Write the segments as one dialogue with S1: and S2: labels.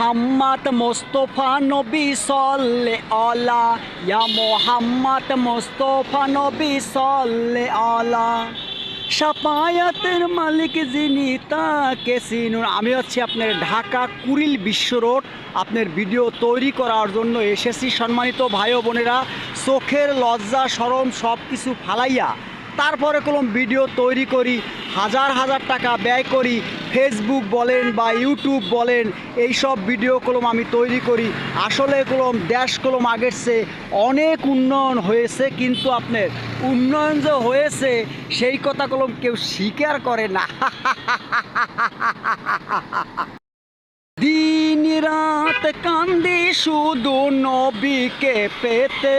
S1: মোহাম্মদ মোস্তফা নবী সল্লে আলা ইয়া মোহাম্মদ মোস্তফা নবী সল্লে আলা সাপায়াতের মালিক যিনি, তাকে চিনুন। আমি হচ্ছে আপনার ঢাকা কুড়িল বিশ্ব রোড। আপনার ভিডিও তৈরি করার জন্য এসেছি। সম্মানিত ভাই বোনেরা, চোখের লজ্জা, সরম সব কিছু ফালাইয়া, তারপরে কলম ভিডিও তৈরি করি, হাজার হাজার টাকা ব্যয় করি ফেসবুক বলেন বা ইউটিউব বলেন, এই সব ভিডিও কলম আমি তৈরি করি। আসলে কলম, দেশ কলম আগের চেয়ে অনেক উন্নয়ন হয়েছে, কিন্তু আপনার উন্নয়ন যে হয়েছে, সেই কথা কলম কেউ স্বীকার করে না। দিন রাত কান্দি শুধু নবীকে পেতে।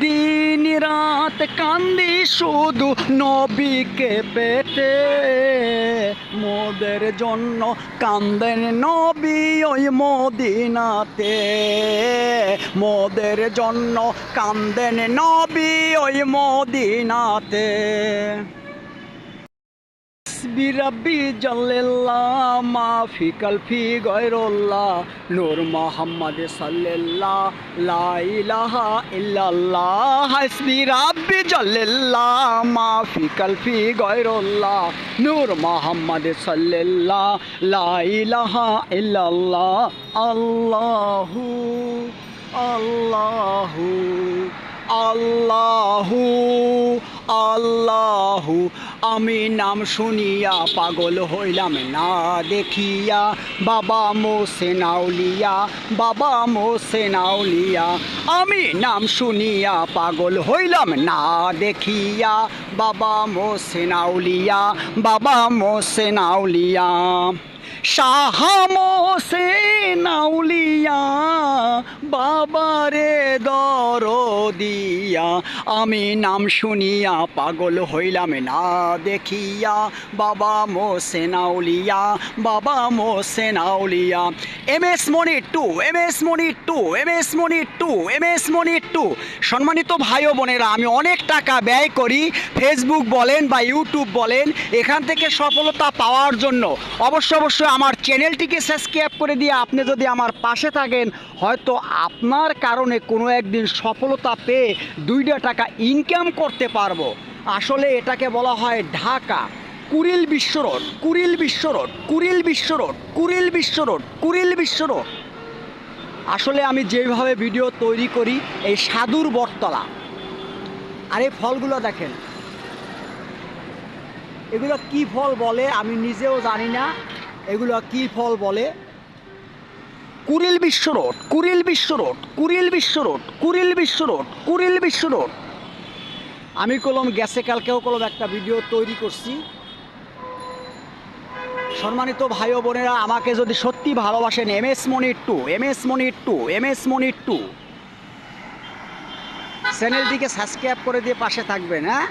S1: দিন রাত কান্দি শুধু নবীকে পেতে মোদের জন্য কান্দেন নবী ওই মদিনাতে। মোদের জন্য কান্দেন নবী ওই মদিনাতে। হাসবি রাব্বি জাল্লাল্লাহ মা ফি কালফি গয়রুল্লাহ, নূর মুহাম্মদ সাল্লাল্লাহ, লা ইলাহা ইল্লাল্লাহ, হাসবি রাব্বি জাল্লাল্লাহ মা ফি কালফি গয়রুল্লাহ, নূর মুহাম্মদ সাল্লাল্লাহ, লা ইলাহা ইল্লাল্লাহ, আল্লাহু আল্লাহু আল্লাহু আল্লাহু আমি নাম শুনিয়া পাগল হইলাম, না দেখিয়া। বাবা মো আউলিয়া বাবা মো আউলিয়া আমি নাম শুনিয়া পাগল হইলাম, না দেখিয়া। বাবা মো আউলিয়া বাবা মো আউলিয়া শাহ মোসেন আউলিয়া বাবারে দর দিয়া। আমি নাম শুনিয়া পাগল হইলাম না দেখিয়া। বাবা মো সেনাউলিয়া, বাবা মোসেনাউলিয়া M S Moni two M S Moni two M S Moni two M S Moni two সম্মানিত ভাই ও বোনেরা, আমি অনেক টাকা ব্যয় করি ফেসবুক বলেন বা ইউটিউব বলেন, এখান থেকে সফলতা পাওয়ার জন্য। অবশ্য অবশ্যই আমার চ্যানেলটিকে সাবস্ক্রাইব করে দিয়ে আপনি যদি আমার পাশে থাকেন, হয়তো আপনার কারণে কোনো একদিন সফলতা পেয়ে দুইটা টাকা ইনকাম করতে পারব আসলে এটাকে বলা হয় ঢাকা কুড়িল বিশ্ব রোড কুড়িল বিশ্ব রোড কুড়িল বিশ্ব রোড কুড়িল বিশ্ব রোড কুড়িল বিশ্ব রোড আসলে আমি যেভাবে ভিডিও তৈরি করি এই সাধুর বটতলা আর এই ফলগুলো দেখেন এগুলো কি ফল বলে আমি নিজেও জানি না এগুলো কি ফল বলে কুড়িল বিশ্ব রোড কুড়িল বিশ্ব রোড কুড়িল বিশ্ব রোড কুড়িল বিশ্ব রোড কুড়িল বিশ্ব রোড আমি কলম গেছে, কালকেও কলম একটা ভিডিও তৈরি করছি। সম্মানিত ভাই বোনেরা, আমাকে যদি সত্যি ভালোবাসেন, এম এস মনির টু, এম এস মনির টু, এম এস মনির টু। চ্যানেলটিকে সাবস্ক্রাইব করে দিয়ে পাশে থাকবেন হ্যাঁ?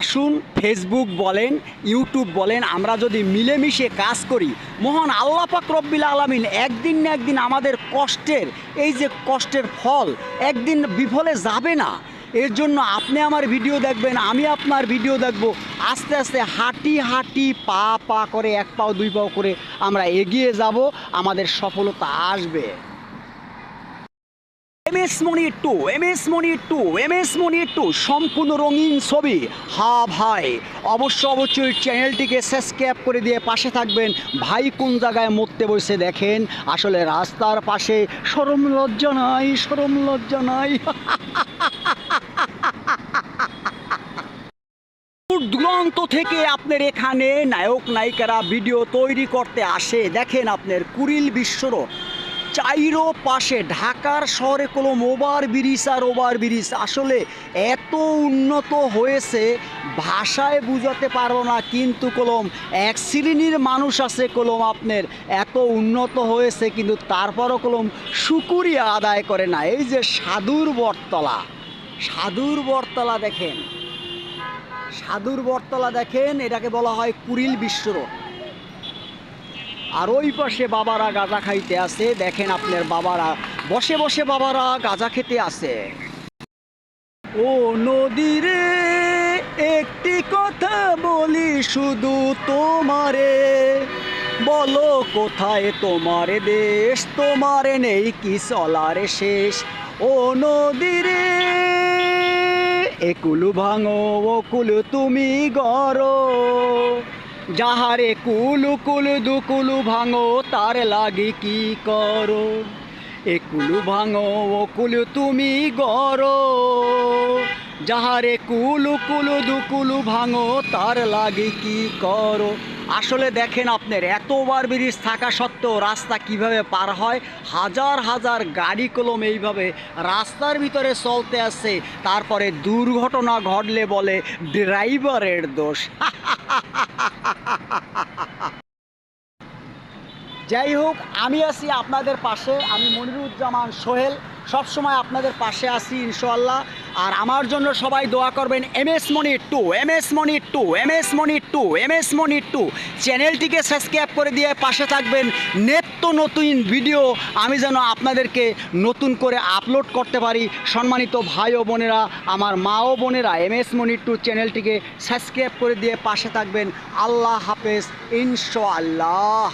S1: আসুন ফেসবুক বলেন ইউটিউব বলেন, আমরা যদি মিলেমিশে কাজ করি, মহান আল্লাহ পাক রব্বিল আলমিন একদিন না একদিন আমাদের কষ্টের, এই যে কষ্টের ফল, একদিন বিফলে যাবে না। এর জন্য আপনি আমার ভিডিও দেখবেন, আমি আপনার ভিডিও দেখব। আস্তে আস্তে হাঁটি হাঁটি পা পা করে, এক পাও, দুই পাও করে আমরা এগিয়ে যাব, আমাদের সফলতা আসবে। M S Moni two, M S Moni two, M S Moni two, সম্পূর্ণ রঙিন ছবি। হা ভাই, অবশ্য অবশ্যই চ্যানেলটিকে সাবস্ক্রাইব করে দিয়ে পাশে থাকবেন। ভাই কোন জায়গায় মরতে বসে দেখেন? আসলে রাস্তার পাশে সরম লজ্জা নাই সরম লজ্জা নাই। দূরান্ত থেকে আপনার এখানে নায়ক, নায়িকারা ভিডিও তৈরি করতে আসে। দেখেন আপনার কুড়িল বিশ্বর। চাইরো পাশে ঢাকার শহরে কোনো ওভার ব্রিজ আর ওভার ব্রিজ। আসলে এত উন্নত হয়েছে, ভাষায় বুঝাতে পারব না, কিন্তু কলম এক শ্রেণির মানুষ আছে কলম আপনার এত উন্নত হয়েছে, কিন্তু তারপরও কলম সুকুরিয়া আদায় করে না। এই যে সাধুর বটতলা সাধুর বটতলা দেখেন। সাধুর বটতলা দেখেন, এটাকে বলা হয় কুড়িল বিশ্ব আর ওই পাশে বাবারা গাঁজা খাইতে আছে দেখেন আপনার বাবারা, বসে বসে বাবারা গাঁজা খেতে আছে ও নদীরে একটি কথা বলি শুধু তোমারে। বলো কোথায় তোমার দেশ? তোমারে নেই কি চলার শেষ? ও নদীরে একুলু ভাঙো, ও কুলু তুমি গড়ো। যাহারে কুলু কুলু দুকুলু ভাঙো, তার লাগি কি করো? একুলু ভাঙো, ও কুলু তুমি গড়ো। যাহারে কুলু কুলু দুকুলু ভাঙো, তার লাগে কি করো? আসলে দেখেন আপনার, এতবার ব্রিজ থাকা সত্ত্বেও রাস্তা কীভাবে পার হয়? হাজার হাজার গাড়ি কলম এইভাবে রাস্তার ভিতরে চলতে আসে তারপরে দুর্ঘটনা ঘটলে বলে ড্রাইভারের দোষ। যাই হোক, আমি আছি আপনাদের পাশে। আমি মনিরুজ্জামান সোহেল। সবসময় আপনাদের পাশে আছি ইনশাল্লাহ আর আমার জন্য সবাই দোয়া করবেন M S Moni two M S Moni two M S Moni two M S Moni two. চ্যানেলটিকে সাবস্ক্রাইব করে দিয়ে পাশে থাকবেন নিত্য নতুন ভিডিও। আমি যেন আপনাদেরকে নতুন করে আপলোড করতে পারি। সম্মানিত ভাই ও বোনেরা, আমার মা ও বোনেরা এম এস মনি টু চ্যানেলটিকে সাবস্ক্রাইব করে দিয়ে পাশে থাকবেন। আল্লাহ হাফেজ, ইনশাআল্লাহ।